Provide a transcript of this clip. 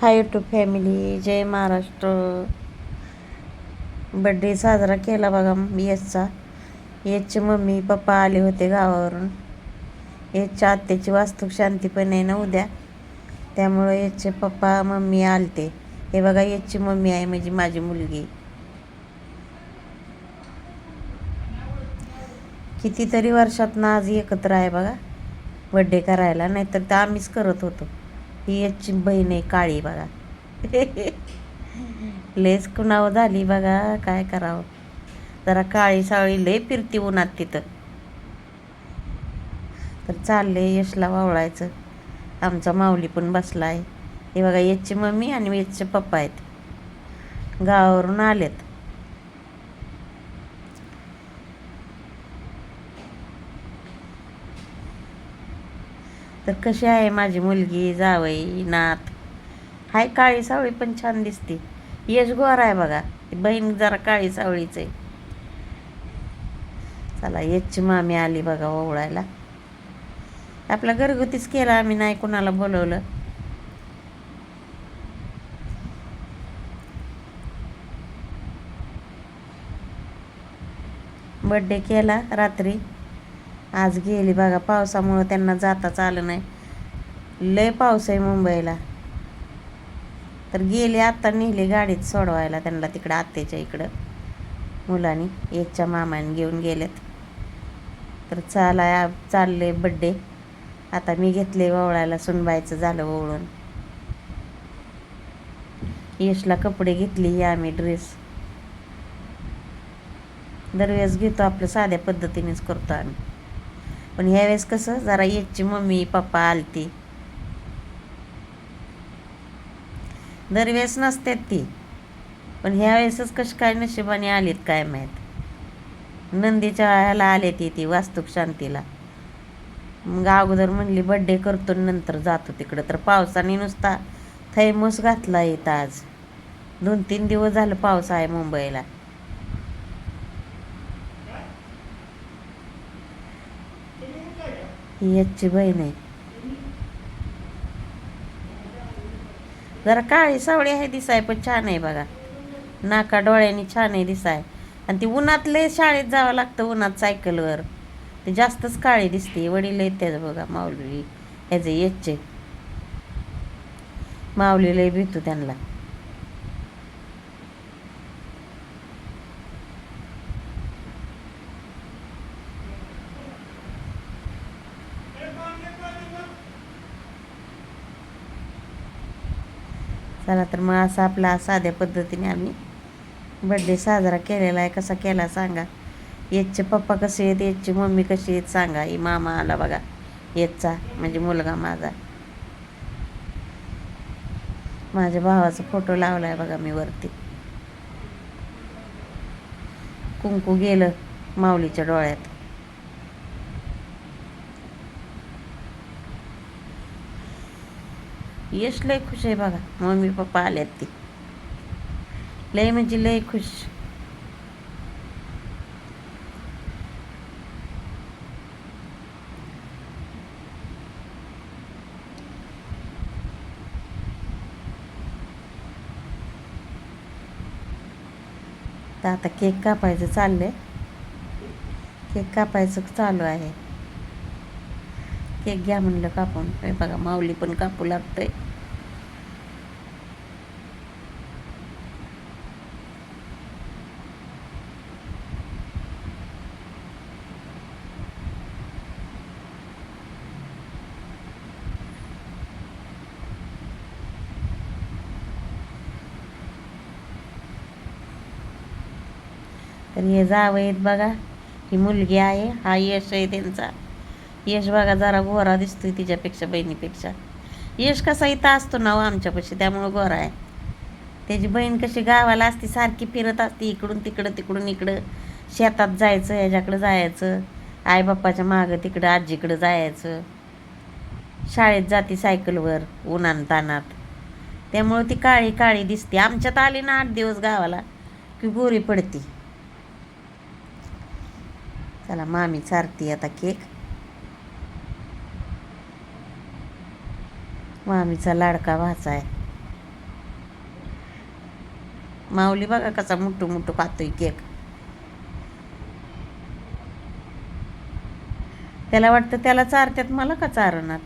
हाय YouTube family जय Maharashtra. Birthday साजरा केला बघा यशचा यशचे मम्मी पप्पा आले होते गावावरून. यशच्या आत्याची वास्तूक शांती पण आहे ना उद्या. त्यामुळं यशचे पप्पा मम्मी आलते. हे बघा यशची मम्मी आहे म्हणजे माझी मुलगी. कितीतरी वर्षातनं आज एकत्र आहे बघा. बड्डे करायला नाहीतर तर आम्हीच करत होतो. ही याची बहीण आहे काळी बघा. लेस कुणावं झाली बघा काय करावं. जरा काळी सावळी लय फिरती उन्हात तिथं. तर चालले यशला वावळायचं. आमचा माऊली पण बसला आहे हे बघा याची मम्मी आणि याचे पप्पा आहेत. गावावरून आलेत. तर कशी आहे माझी मुलगी जावई नात? हाय काळी सावळी पण छान दिसते. यश गोर आहे बघा. ती बहीण जरा काळी सावळीच आहे. चला यशची मामी आली बघा ओवळायला. आपला घरगुतीच केला आम्ही नाही कुणाला बोलवलं. बड्डे केला रात्री. आज गेली बघा पावसामुळं त्यांना जाताच आलं नाही. लय पाऊस आहे मुंबईला. तर गेले आत्ता नेली गाडीत सोडवायला त्यांना तिकडं आत्याच्या इकडं. मुलांनी एकच्या मामाने घेऊन गेलेत. तर चाला चालले बड्डे आता मी घेतले ओवळायला सुनबायचं झालं ओवळून यशला कपडे घेतली आम्ही ड्रेस दरवेळेस घेतो आपलं साध्या पद्धतीनेच करतो आम्ही. पण ह्यावेळेस कसं जरा याची मम्मी पप्पा आलती. दरवेळेस नसतात ती. पण ह्यावेळेसच कशी काय नशिबाने आलीत काय माहीत. नंदीच्या ह्याला आले ती ती वास्तुक शांतीला. मग अगोदर म्हणली बड्डे करतो नंतर जातो तिकडं. तर पावसाने नुसता थैमस घातला येत आज. दोन तीन दिवस झालं पाऊस आहे मुंबईला. ही याची बहीण आहे. जरा काळी सावळी आहे दिसाय पण छान आहे बघा. नाका डोळ्यांनी छान आहे दिसाय. आणि ती उन्हातले शाळेत जावं लागतं उन्हात सायकलवर ते जास्तच काळी दिसते वडील आहेत त्याचं बघा माऊली. ह्याचे येचे माऊली लय त्यांना. चला तर मग असा आपला साध्या पद्धतीने आम्ही बड्डे साजरा केलेला आहे. कसा केला सांगा. येतचे पप्पा कसे आहेत? येतची मम्मी कशी आहेत? सांगा. ही मामा आला बघा. येतचा म्हणजे मुलगा माझा. माझ्या भावाचा फोटो लावला आहे बघा मी वरती. कुंकू गेलं माऊलीच्या डोळ्यात. यश लय खुश आहे बघा. मम्मी पप्पा आल्यात ती. लय म्हणजे लय खुश. तर आता केक कापायचं चाललंय. केक कापायचं चालू आहे. केक घ्या म्हणलं कापून. हे बघा माऊली पण कापू लागतंय. तर हे जावं आहेत बघा. ही मुलगी आहे हा यश आहे त्यांचा. यश बघा जरा गोरा दिसतोय तिच्यापेक्षा बहिणीपेक्षा. यश कसा इथं असतो ना हो आमच्यापाशी त्यामुळं गोरा आहे. त्याची बहीण कशी गावाला असती सारखी फिरत असती इकडून तिकडं तिकडून इकडं. शेतात जायचं ह्याच्याकडं जायचं. आईबाप्पाच्या मागं तिकडं आजीकडं जायचं. शाळेत जाती सायकलवर उन्हान तानात. त्यामुळं ती काळी काळी दिसते. आमच्यात आली ना आठ दिवस गावाला की गोरी पडती. चला मामी चारती आता केक. मामीचा लाडका भाचा आहे. माऊली बघा कसा मोठू मोठू खातोय केक. त्याला वाटतं त्याला चारत्यात मला का चारणात